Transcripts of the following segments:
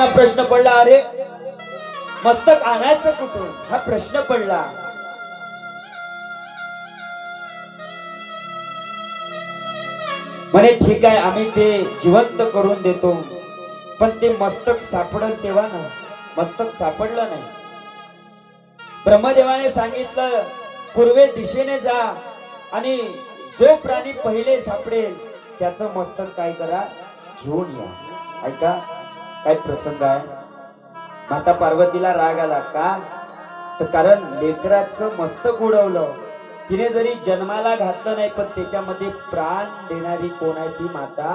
हा प्रश्न पडला अरे मस्तक आणायचं कुठून? हा प्रश्न पडला. म्हणे ठीक आहे आम्ही ते जिवंत करून देतो पण ते मस्तक सापडल तेव्हा ना मस्तक सापडलं नाही. ब्रह्मदेवाने सांगितलं पूर्वे दिशेने जा आणि जो प्राणी पहिले सापडेल त्याचं मस्तक काय करा? घेऊन या. ऐका. काय प्रसंग आहे. माता पार्वतीला राग आला का? तर कारण लेकराचं मस्तक उडवलं. तिने जरी जन्माला घातलं नाही पण त्याच्यामध्ये प्राण देणारी कोण आहे ती माता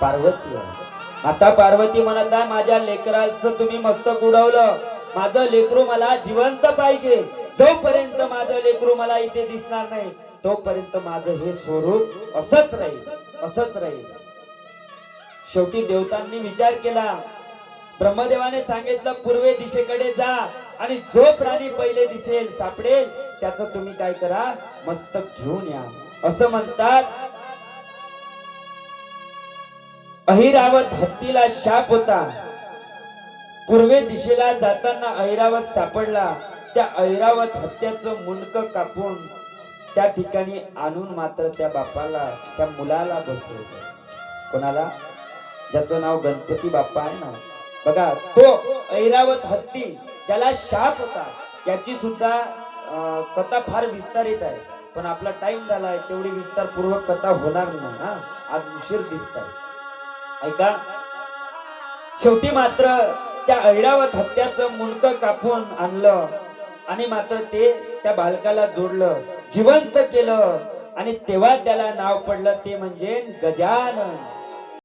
पार्वती आहे. माता पार्वती म्हणत आहे माझ्या लेकराचं तुम्ही मस्तक उडवलं. माझं लेकरू मला जिवंत पाहिजे. जोपर्यंत माझं लेकरू मला इथे दिसणार नाही तोपर्यंत माझं हे स्वरूप असंच राहील असंच राहील. शेवटी देवतांनी विचार केला ब्रह्मदेवाने सांगितलं पूर्वे दिशेकडे जा आणि जो प्राणी पहिले दिसेल सापडेल त्याच तुम्ही काय करा मस्तक घेऊन या. असं म्हणतात. अहिरावत हत्तीला शाप होता. पूर्वे दिशेला जाताना ऐरावत सापडला. त्या ऐरावत हत्याचं मुंडक कापून त्या ठिकाणी आणून मात्र त्या बापाला त्या मुलाला बसवलं. कोणाला? ज्याचं नाव गणपती बाप्पा आहे ना? बघा तो ऐरावत हत्ती ज्याला शाप होता याची सुद्धा कथा फार विस्तारित आहे. पण आपला टाइम झाला आहे तेवढी विस्तारपूर्वक कथा होणार नाही हा? आज उशीर दिसत आहे ऐका. शेवटी मात्र त्या ऐरावत हत्याचं मुंडक कापून आणलं आणि मात्र ते त्या बालकाला जोडलं जिवंत केलं. आणि तेव्हा त्याला नाव पडलं ते म्हणजे गजानन.